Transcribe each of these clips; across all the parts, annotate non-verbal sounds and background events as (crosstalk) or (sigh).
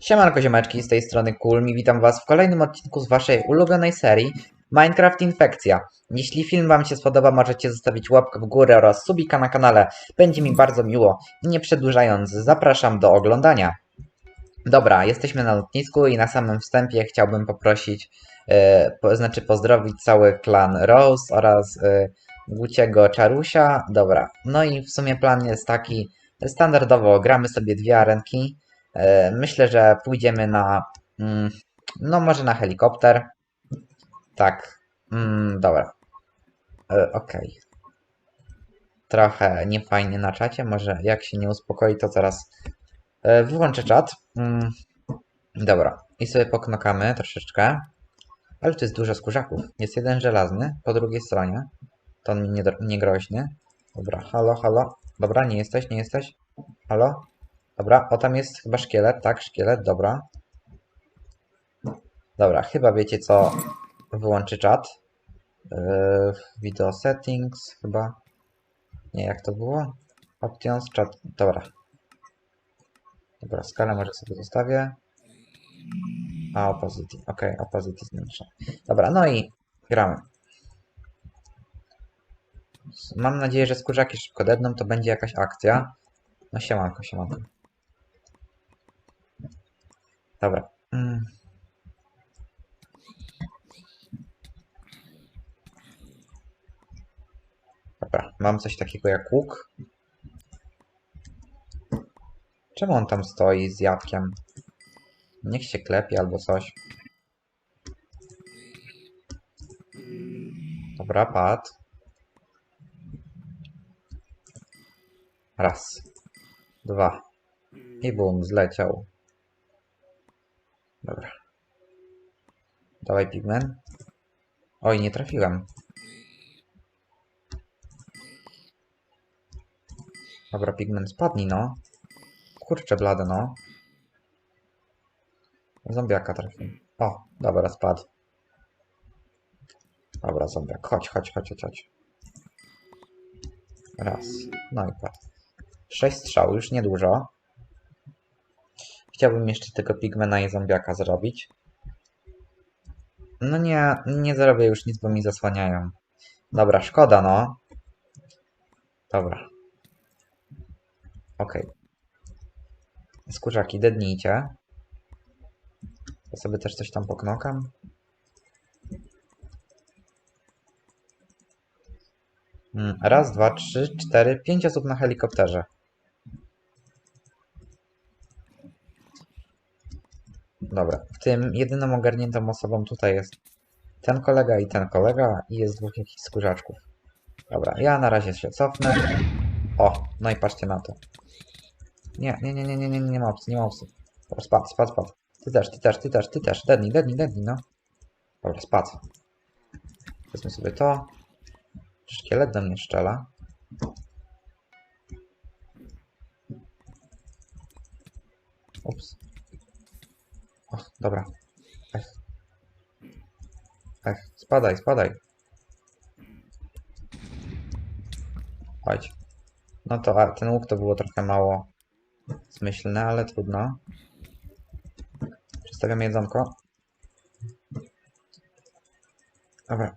Siemanko ziomeczki, z tej strony Kulmi, witam was w kolejnym odcinku z waszej ulubionej serii Minecraft Infekcja. Jeśli film wam się spodoba, możecie zostawić łapkę w górę oraz subika na kanale, będzie mi bardzo miło. Nie przedłużając, zapraszam do oglądania. Dobra, jesteśmy na lotnisku i na samym wstępie chciałbym poprosić, e, po, znaczy pozdrowić cały klan Rose oraz e, Guciego Czarusia. Dobra, no i w sumie plan jest taki, standardowo gramy sobie dwie arenki, Myślę, że pójdziemy na. mm, No, może na helikopter. Tak. Mm, dobra. E, Okej. Trochę niefajnie na czacie. Może jak się nie uspokoi, to zaraz e, wyłączę czat. Mm, Dobra. I sobie poknokamy troszeczkę. Ale tu jest dużo skórzaków. Jest jeden żelazny po drugiej stronie. To on mi nie, nie groźny. Dobra, halo, halo. Dobra, nie jesteś, nie jesteś. Halo? Dobra, o tam jest chyba szkielet, tak, szkielet, dobra. Dobra, chyba wiecie co wyłączy czat. Yy, video settings chyba. Nie, jak to było? Options, chat, dobra. Dobra, skalę może sobie zostawię. A, opacity, ok, opacity zmniejszę. Dobra, no i gramy. Mam nadzieję, że skórzaki szybko dedną, to będzie jakaś akcja. No siemanko, siemanko. Dobra. Mm. Dobra, mam coś takiego jak łuk. Czemu on tam stoi z jabłkiem? Niech się klepie albo coś. Dobra, pad. Raz. Dwa. I bum, zleciał. Dobra. Dawaj pigment. Oj, nie trafiłem. Dobra, pigment spadnij, no. Kurczę blade, no. Zombiaka trafił. O, dobra, spadł. Dobra, zombiak. Chodź, chodź, chodź, chodź. Raz. No i padł. Sześć strzał, już niedużo. Chciałbym jeszcze tego pigmena i zombiaka zrobić. No nie, nie zrobię już nic, bo mi zasłaniają. Dobra, szkoda no. Dobra. Okej. Skórzaki, dednijcie. Ja sobie też coś tam poknokam. Mm, Raz, dwa, trzy, cztery, pięć osób na helikopterze. Dobra, w tym jedyną ogarniętą osobą tutaj jest ten kolega i ten kolega i jest dwóch jakichś skórzaczków. Dobra, ja na razie się cofnę. O, no i patrzcie na to. Nie, nie, nie, nie, nie, nie, nie ma opcji, nie ma opcji. Dobra, spadł, spadł, spadł. Ty też, ty też, ty też, ty też. Dednij, dednij, dednij, no. Dobra, spadł. Wezmę sobie to. Szkielet do mnie szczela. Ups. Dobra. Ech. Ech, spadaj, spadaj. Chodź. No to a, ten łuk to było trochę mało zmyślne, ale trudno. Przedstawiam jedzonko. Dobra.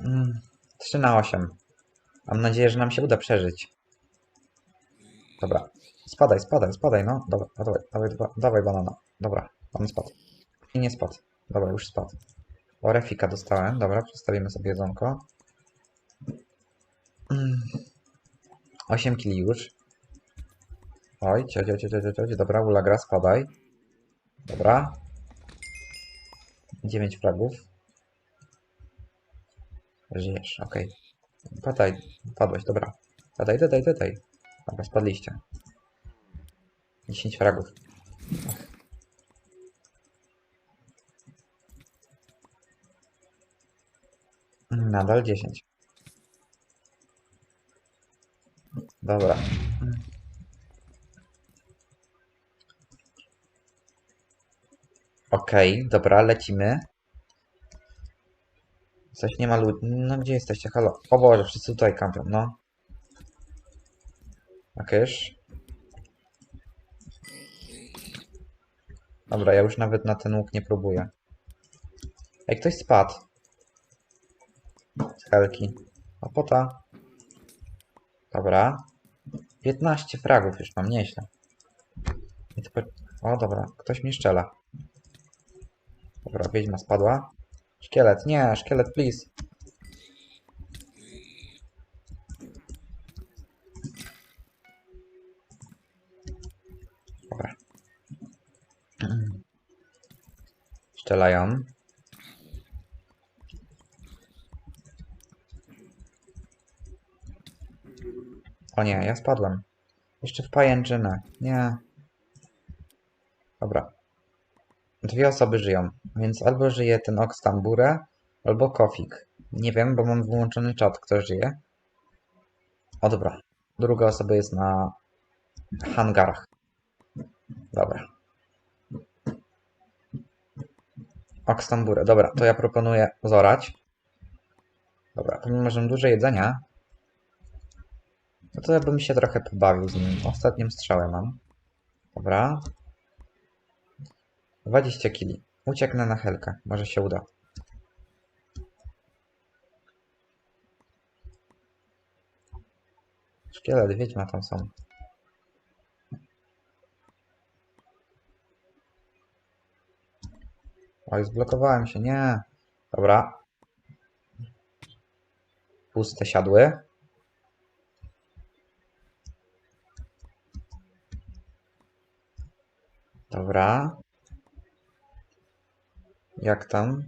Mm, 3 na 8. Mam nadzieję, że nam się uda przeżyć. Dobra. Spadaj, spadaj, spadaj, no. Dobra, dawaj, dawaj, dawaj, banana. Dobra, on spadł. I nie spadł. Dobra, już spadł. O, refika dostałem. Dobra, przedstawimy sobie jedzonko. Mm. 8 kili już. Oj, cio, cio, cio, cio, cio, cio. Dobra, ulagra, spadaj. Dobra. 9 fragów. Żyjesz, okej. Padaj, padłeś, dobra. Padaj, dodaj, dodaj. Dobra, spadliście. 10 fragów. Nadal 10. Dobra. Okej, dobra, lecimy. Coś nie ma ludzi. No gdzie jesteście? Halo. O Boże, wszyscy tutaj kampią, no. Okejż. Dobra, ja już nawet na ten łuk nie próbuję. Ej, ktoś spadł. Z helki. Opota. Dobra. 15 fragów już mam, nieźle. I. O, dobra, ktoś mnie szczela. Dobra, wiedźma spadła. Szkielet, nie, szkielet, please. Dobra. (clears throat) Szczelają. O nie, ja spadłem. Jeszcze w pajęczynę. Nie. Dobra. Dwie osoby żyją, więc albo żyje ten Oxtambure, albo Kofik. Nie wiem, bo mam wyłączony czat, kto żyje. O dobra. Druga osoba jest na hangarach. Dobra. Oxtambure. Dobra, to ja proponuję zorać. Dobra, pomimo, że mam dużo jedzenia, no to bym się trochę pobawił z nim. Ostatnim strzałem mam. Dobra. 20 kili. Ucieknę na helkę. Może się uda. Szkielet, wiedźma tam są. Oj, zblokowałem się, nie. Dobra. Puste siadły. Dobra. Jak tam?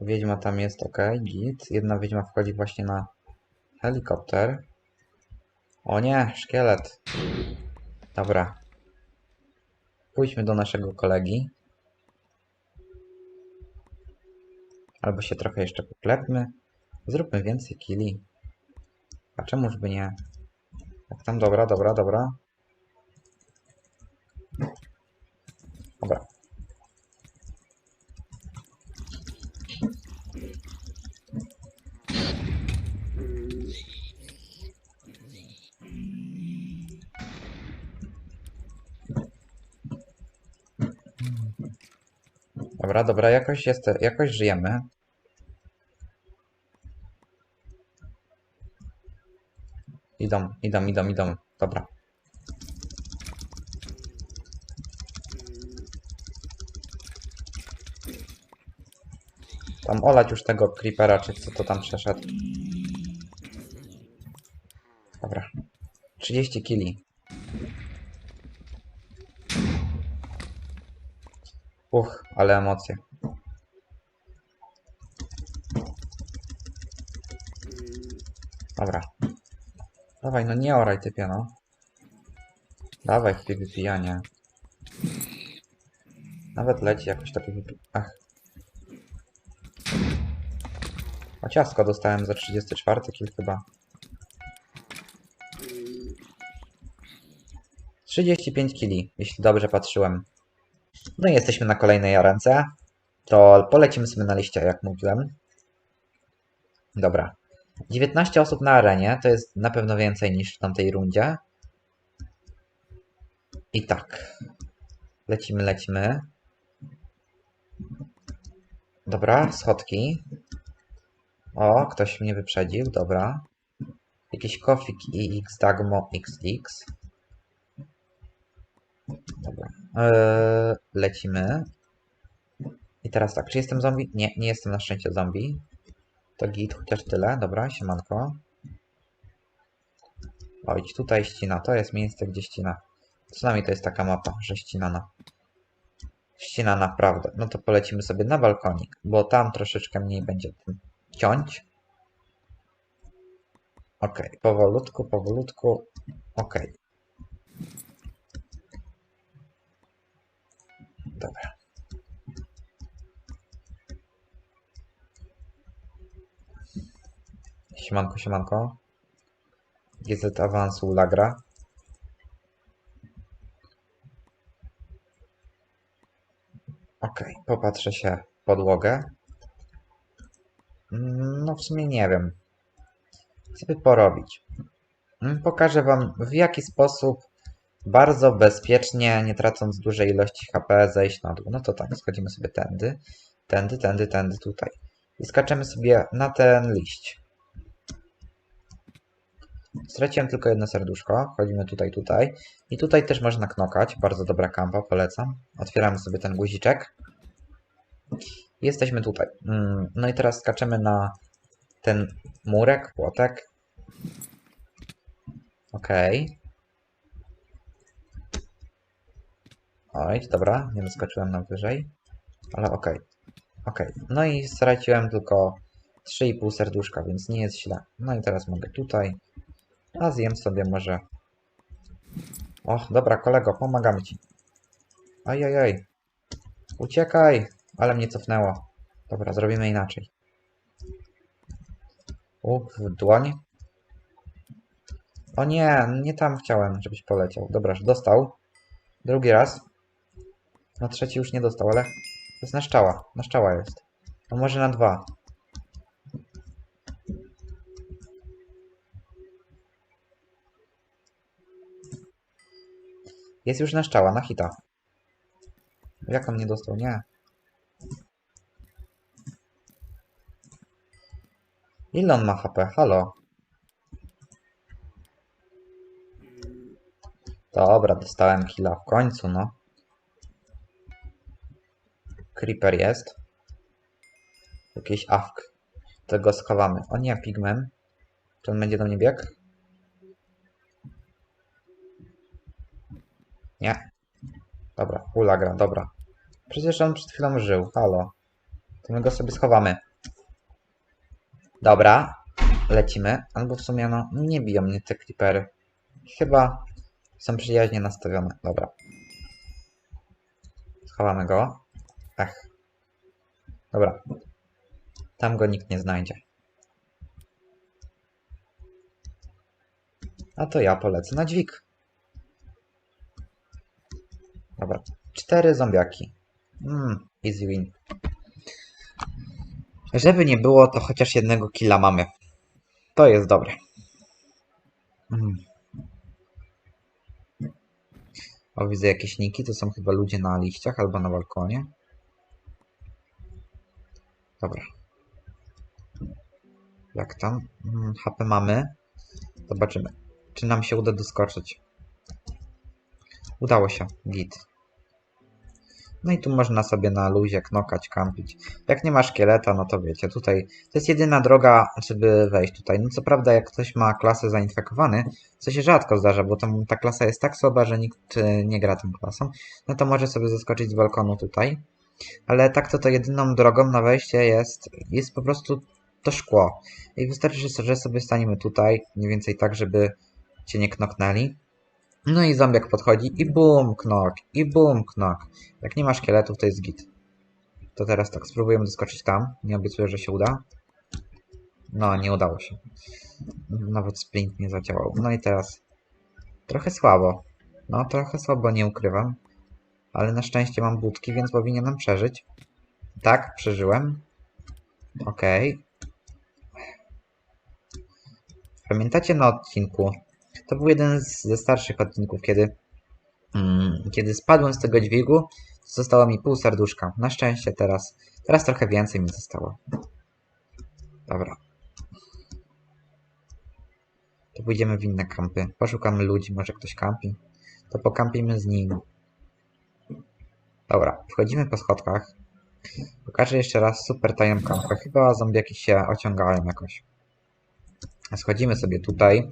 Wiedźma tam jest, ok, git. Jedna wiedźma wchodzi właśnie na helikopter. O nie, szkielet. Dobra. Pójdźmy do naszego kolegi. Albo się trochę jeszcze poklepmy. Zróbmy więcej killi. A czemuż by nie? Jak tam, dobra, dobra, dobra. Dobra. Dobra, dobra, jakoś jest, jakoś żyjemy. Idą, idą, idą, idą. Dobra. Tam olać już tego creepera, czy co to tam przeszedł. Dobra. 30 kili. Uch, ale emocje. Dobra. Dawaj, no nie oraj typie, no. Dawaj w PvP. Nawet leci jakoś to PvP. Ach. A dostałem za 34 kill chyba. 35 kili, jeśli dobrze patrzyłem. No i jesteśmy na kolejnej arence. To polecimy sobie na liście, jak mówiłem. Dobra. 19 osób na arenie, to jest na pewno więcej niż w tamtej rundzie. I tak. Lecimy, lecimy. Dobra, schodki. O, ktoś mnie wyprzedził, dobra. Jakiś Kofik i X Dagmo XX. Dobra. Eee, lecimy. I teraz tak, czy jestem zombie? Nie, nie jestem na szczęście zombie. To git, chociaż tyle. Dobra, siemanko. O, idź tutaj ścina. To jest miejsce, gdzie ścina. Co nami to jest taka mapa, że ścinana. Ścina naprawdę. No to polecimy sobie na balkonik, bo tam troszeczkę mniej będzie tym ciąć. Ok, powolutku, powolutku. Ok. Dobra. Siemanko, siemanko. GZ awansu Lagra. Ok, popatrzę się podłogę. No w sumie nie wiem. By porobić? Mm, Pokażę wam w jaki sposób bardzo bezpiecznie, nie tracąc dużej ilości HP, zejść na dół. No to tak, schodzimy sobie tędy, tędy, tędy, tędy, tutaj. I skaczemy sobie na ten liść. Straciłem tylko jedno serduszko. Chodzimy tutaj, tutaj. I tutaj też można knokać. Bardzo dobra kampa, polecam. Otwieramy sobie ten guziczek. Jesteśmy tutaj. Mm, No i teraz skaczemy na ten murek, płotek. Okej. Oj, dobra, nie doskoczyłem na wyżej. Ale okej. Okej. No i straciłem tylko 3,5 serduszka, więc nie jest źle. No i teraz mogę tutaj. A zjem sobie może. Och, dobra, kolego, pomagamy ci. Ajajaj. Uciekaj! Ale mnie cofnęło. Dobra, zrobimy inaczej. U, w dłoń. O nie, nie tam chciałem, żebyś poleciał. Dobra, dostał. Drugi raz. No trzeci już nie dostał, ale to jest na szczała. Na jest. No może na dwa. Jest już na szczała, na hita. Jak on nie dostał? Nie. Ile on ma HP? Halo? Dobra, dostałem killa w końcu, no. Creeper jest. Jakiś awk. Tego schowamy. O nie, pigmen. Czy on będzie do mnie biegł? Nie. Dobra, ula gra, dobra. Przecież on przed chwilą żył, halo. To my go sobie schowamy. Dobra, lecimy. Albo w sumie, no, nie biją mnie te creepery. Chyba są przyjaźnie nastawione. Dobra. Schowamy go. Ech. Dobra. Tam go nikt nie znajdzie. A to ja polecę na dźwig. Dobra. Cztery zombiaki. Mmm, easy win. Żeby nie było, to chociaż jednego killa mamy. To jest dobre. Mm. O, widzę jakieś niki. To są chyba ludzie na liściach albo na balkonie. Dobra. Jak tam? Mm, HP mamy. Zobaczymy, czy nam się uda doskoczyć. Udało się. Git. No i tu można sobie na luzie knokać, kampić. Jak nie ma szkieleta, no to wiecie, tutaj to jest jedyna droga, żeby wejść tutaj. No co prawda, jak ktoś ma klasę zainfekowany, co się rzadko zdarza, bo tam ta klasa jest tak słaba, że nikt y, nie gra tą klasą, no to może sobie zeskoczyć z balkonu tutaj. Ale tak to to jedyną drogą na wejście jest, jest po prostu to szkło. I wystarczy, że sobie staniemy tutaj, mniej więcej tak, żeby cię nie knoknęli. No i zombiak podchodzi i bum, knok, i bum, knok. Jak nie ma szkieletów, to jest git. To teraz tak, spróbujemy doskoczyć tam. Nie obiecuję, że się uda. No, nie udało się. Nawet sprint nie zadziałał. No i teraz trochę słabo. No, trochę słabo, nie ukrywam. Ale na szczęście mam budki, więc powinienem przeżyć. Tak, przeżyłem. Okej. Pamiętacie na odcinku? To był jeden ze starszych odcinków, kiedy, mm, kiedy spadłem z tego dźwigu, zostało mi pół serduszka. Na szczęście teraz, teraz trochę więcej mi zostało. Dobra. To pójdziemy w inne kampy. Poszukamy ludzi, może ktoś kampi. To pokampimy z nim. Dobra, wchodzimy po schodkach. Pokażę jeszcze raz super tajną kampę. Chyba zombiaki się ociągają jakoś. Schodzimy sobie tutaj.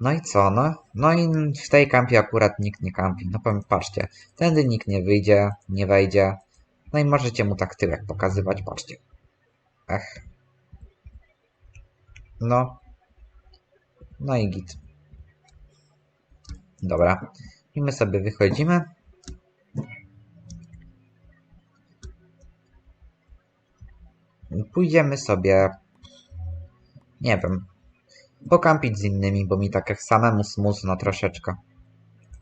No i co? No, no i w tej kampie akurat nikt nie kampi. No powiem, patrzcie. Tędy nikt nie wyjdzie, nie wejdzie. No i możecie mu tak tyłek pokazywać, patrzcie. Ech. No. No i git. Dobra. I my sobie wychodzimy. Pójdziemy sobie... Nie wiem. Pokampić z innymi, bo mi tak samemu smutno troszeczkę.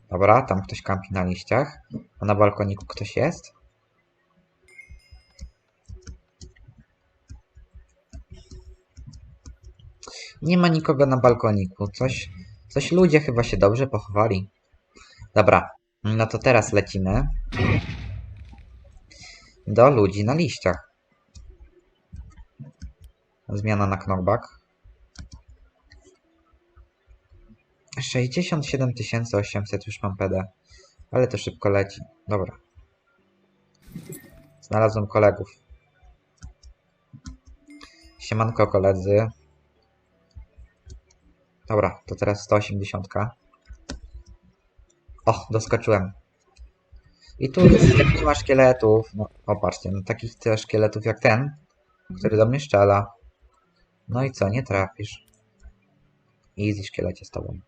Dobra, tam ktoś kampi na liściach. A na balkoniku ktoś jest? Nie ma nikogo na balkoniku. Coś, Coś ludzie chyba się dobrze pochowali. Dobra, no to teraz lecimy do ludzi na liściach. Zmiana na knockback. 67 800 już mam PD. Ale to szybko leci. Dobra. Znalazłem kolegów. Siemanko koledzy. Dobra, to teraz 180. O, doskoczyłem. I tu jest nie ma szkieletów. No, popatrzcie, no takich też szkieletów jak ten, który do mnie szczela. No i co, nie trafisz. Easy szkielecie z tobą.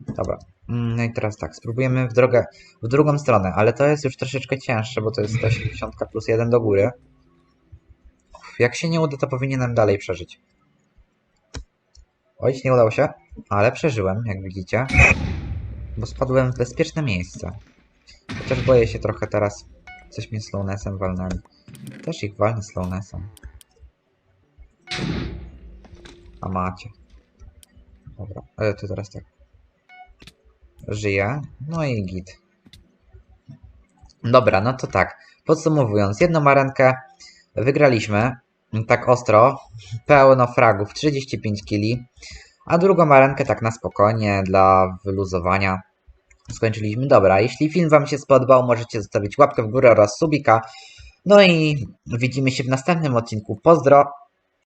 Dobra. Mm, No i teraz tak, spróbujemy w drogę, w drugą stronę, ale to jest już troszeczkę cięższe, bo to jest (laughs) 180 plus 1 do góry. Jak się nie uda, to powinienem dalej przeżyć. Oj, nie udało się, ale przeżyłem, jak widzicie. Bo spadłem w bezpieczne miejsce. Chociaż boję się trochę teraz. Coś mnie slownessem walnęli. Też ich walnę slownessem. A macie. Dobra, ale to teraz tak. Żyje. No i git. Dobra, no to tak. Podsumowując, jedną arenkę wygraliśmy. Tak ostro. Pełno fragów. 35 kili. A drugą arenkę tak na spokojnie, dla wyluzowania. Skończyliśmy. Dobra, jeśli film Wam się spodobał, możecie zostawić łapkę w górę oraz subika. No i widzimy się w następnym odcinku. Pozdro!